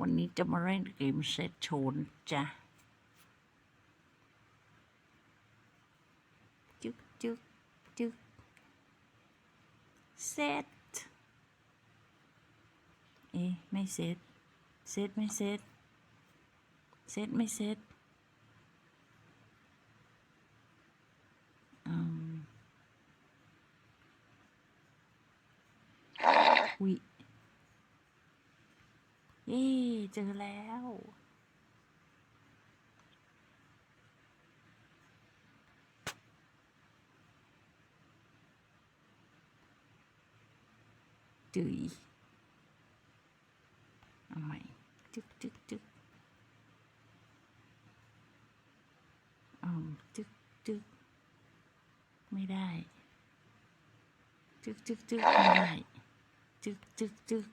วันนี้จะมาเล่นเกมเซตโชนจ้ะจึกจึกจึกเซตเอ๊ะไม่เซตเซตไม่เซตเซตไม่เซตอืมวิ เย้เจอแล้ว จุยเอาใหม่จึกจึกจึกเอาจึกจึกไม่ได้ จึกจึกจึกไม่ได้ จึกจึกจึก